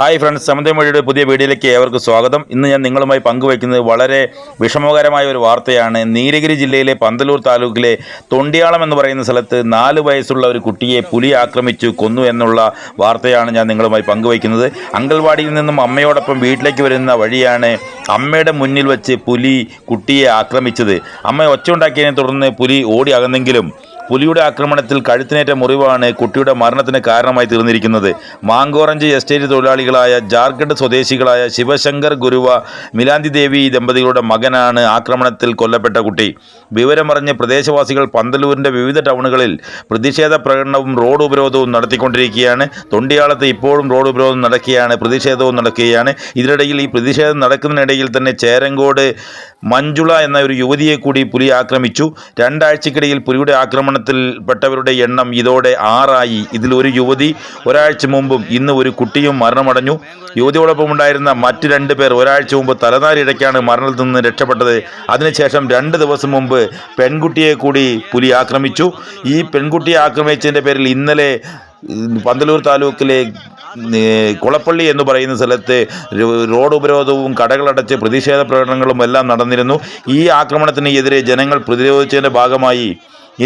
Hi friends സമന്തമൊഴിയുടെ പുതിയ വീഡിയോയിലേക്ക് ഏവർക്കും സ്വാഗതം. ഇന്ന് ഞാൻ നിങ്ങളുമായി പങ്കുവയ്ക്കുന്നത് വളരെ വിഷമകരമായ ഒരു വാർത്തയാണ്. നീലഗിരി ജില്ലയിലെ പന്തലൂർ താലൂക്കിലെ തൊണ്ടിയാളം എന്ന് പറയുന്ന സ്ഥലത്ത് നാല് വയസ്സുള്ള ഒരു കുട്ടിയെ പുലി ആക്രമിച്ചു കൊന്നു എന്നുള്ള വാർത്തയാണ് ഞാൻ നിങ്ങളുമായി പങ്കുവയ്ക്കുന്നത്. അങ്കൽവാടിയിൽ നിന്നും അമ്മയോടൊപ്പം വീട്ടിലേക്ക് വരുന്ന വഴിയാണ് അമ്മയുടെ മുന്നിൽ വെച്ച് പുലി കുട്ടിയെ ആക്രമിച്ചത്. അമ്മ ഒച്ച ഉണ്ടാക്കിയതിനെ തുടർന്ന് പുലി ഓടി അകന്നെങ്കിലും പുലിയുടെ ആക്രമണത്തിൽ കഴുത്തിനേറ്റ മുറിവാണ് കുട്ടിയുടെ മരണത്തിന് കാരണമായി തീർന്നിരിക്കുന്നത്. മാങ്കോറഞ്ച് എസ്റ്റേറ്റ് തൊഴിലാളികളായ ജാർഖണ്ഡ് സ്വദേശികളായ ശിവശങ്കർ ഗുരുവ മിലാന്തി ദേവി ദമ്പതികളുടെ മകനാണ് ആക്രമണത്തിൽ കൊല്ലപ്പെട്ട കുട്ടി. വിവരമറിഞ്ഞ് പ്രദേശവാസികൾ പന്തലൂരിന്റെ വിവിധ ടൗണുകളിൽ പ്രതിഷേധ പ്രകടനവും റോഡ് ഉപരോധവും നടത്തിക്കൊണ്ടിരിക്കുകയാണ്. തൊണ്ടിയാളത്ത് ഇപ്പോഴും റോഡ് ഉപരോധം നടക്കുകയാണ് പ്രതിഷേധവും നടക്കുകയാണ്. ഇതിനിടയിൽ ഈ പ്രതിഷേധം നടക്കുന്നതിനിടയിൽ തന്നെ ചേരങ്കോട് മഞ്ജുള എന്ന ഒരു യുവതിയെ കൂടി പുലി ആക്രമിച്ചു. രണ്ടാഴ്ചക്കിടയിൽ പുലിയുടെ ആക്രമണത്തിൽപ്പെട്ടവരുടെ എണ്ണം ഇതോടെ ആറായി. ഇതിൽ ഒരു യുവതി ഒരാഴ്ച മുമ്പും ഇന്ന് ഒരു കുട്ടിയും മരണമടഞ്ഞു. യുവതിയോടൊപ്പം ഉണ്ടായിരുന്ന മറ്റ് രണ്ട് പേർ ഒരാഴ്ച മുമ്പ് തലനാരിടയ്ക്കാണ് മരണത്തിൽ നിന്ന് രക്ഷപ്പെട്ടത്. അതിനുശേഷം രണ്ട് ദിവസം മുമ്പ് പെൺകുട്ടിയെ കൂടി പുലി ആക്രമിച്ചു. ഈ പെൺകുട്ടിയെ ആക്രമിച്ചതിന്റെ പേരിൽ ഇന്നലെ പന്തലൂർ താലൂക്കിലെ കുളപ്പള്ളി എന്ന് പറയുന്ന സ്ഥലത്ത് റോഡ് ഉപരോധവും കടകളടച്ച് പ്രതിഷേധ പ്രകടനങ്ങളും എല്ലാം നടന്നിരുന്നു. ഈ ആക്രമണത്തിന് എതിരെ ജനങ്ങൾ പ്രതിരോധിച്ചതിന്റെ ഭാഗമായി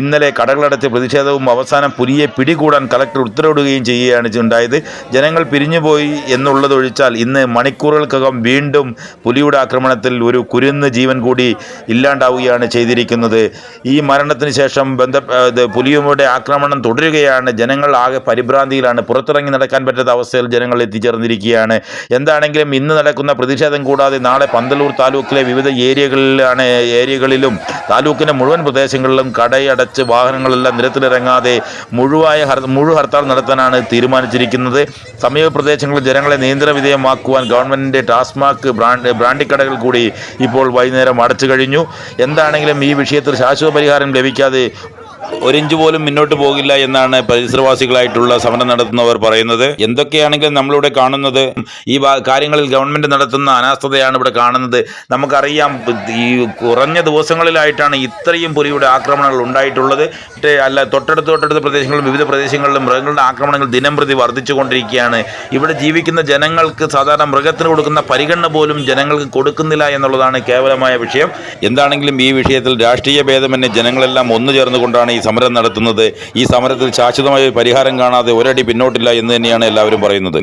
ഇന്നലെ കടകളടച്ച് പ്രതിഷേധവും അവസാനം പുലിയെ പിടികൂടാൻ കലക്ടർ ഉത്തരവിടുകയും ചെയ്യുകയാണ് ഉണ്ടായത് ജനങ്ങൾ പിരിഞ്ഞുപോയി എന്നുള്ളതൊഴിച്ചാൽ ഇന്ന് മണിക്കൂറുകൾക്കകം വീണ്ടും പുലിയുടെ ആക്രമണത്തിൽ ഒരു കുരുന്ന് ജീവൻ കൂടി ഇല്ലാണ്ടാവുകയാണ് ചെയ്തിരിക്കുന്നത്. ഈ മരണത്തിന് ശേഷം ബന്ധ പുലിയുടെ ആക്രമണം തുടരുകയാണ്. ജനങ്ങൾ ആകെ പരിഭ്രാന്തിയിലാണ്. പുറത്തിറങ്ങി നടക്കാൻ പറ്റാത്ത അവസ്ഥയിൽ ജനങ്ങൾ എത്തിച്ചേർന്നിരിക്കുകയാണ്. എന്താണെങ്കിലും ഇന്ന് നടക്കുന്ന പ്രതിഷേധം കൂടാതെ നാളെ പന്തലൂർ താലൂക്കിലെ വിവിധ ഏരിയകളിലാണ് ഏരിയകളിലും താലൂക്കിന്റെ മുഴുവൻ പ്രദേശങ്ങളിലും കടയടച്ച് വാഹനങ്ങളെല്ലാം നിരത്തിലിറങ്ങാതെ മുഴുവായ മുഴു ഹർത്താൽ നടത്താനാണ് തീരുമാനിച്ചിരിക്കുന്നത്. സമീപ പ്രദേശങ്ങളിൽ ജനങ്ങളെ നിയന്ത്രണ വിധേയമാക്കുവാൻ ഗവൺമെന്റിന്റെ ടാസ്മാക്ക് ബ്രാൻഡ് ബ്രാൻഡിക്കടകൾ കൂടി ഇപ്പോൾ വൈകുന്നേരം അടച്ചു കഴിഞ്ഞു. എന്താണെങ്കിലും ഈ വിഷയത്തിൽ ശാശ്വത പരിഹാരം ലഭിക്കാതെ ഒരിഞ്ച് പോലും മുന്നോട്ട് പോകില്ല എന്നാണ് പരിസരവാസികളായിട്ടുള്ള സമരം നടത്തുന്നവർ പറയുന്നത്. എന്തൊക്കെയാണെങ്കിലും നമ്മളിവിടെ കാണുന്നത് ഈ കാര്യങ്ങളിൽ ഗവൺമെന്റ് നടത്തുന്ന അനാസ്ഥതയാണ് ഇവിടെ കാണുന്നത്. നമുക്കറിയാം ഈ കുറഞ്ഞ ദിവസങ്ങളിലായിട്ടാണ് ഇത്രയും പുലിയുടെ ആക്രമണങ്ങൾ ഉണ്ടായിട്ടുള്ളത്. മറ്റേ അല്ല തൊട്ടടുത്ത് തൊട്ടടുത്ത പ്രദേശങ്ങളിലും വിവിധ പ്രദേശങ്ങളിലും മൃഗങ്ങളുടെ ആക്രമണങ്ങൾ ദിനം പ്രതി വർദ്ധിച്ചുകൊണ്ടിരിക്കുകയാണ്. ഇവിടെ ജീവിക്കുന്ന ജനങ്ങൾക്ക് സാധാരണ മൃഗത്തിന് കൊടുക്കുന്ന പരിഗണന പോലും ജനങ്ങൾക്ക് കൊടുക്കുന്നില്ല എന്നുള്ളതാണ് കേവലമായ വിഷയം. എന്താണെങ്കിലും ഈ വിഷയത്തിൽ രാഷ്ട്രീയ ഭേദമന്യേ ജനങ്ങളെല്ലാം ഒന്നു ചേർന്നുകൊണ്ടാണ് ഈ സമരം നടത്തുന്നത്. ഈ സമരത്തിൽ ശാശ്വതമായ പരിഹാരം കാണാതെ ഒരടി പിന്നോട്ടില്ല എന്ന് തന്നെയാണ് എല്ലാവരും പറയുന്നത്.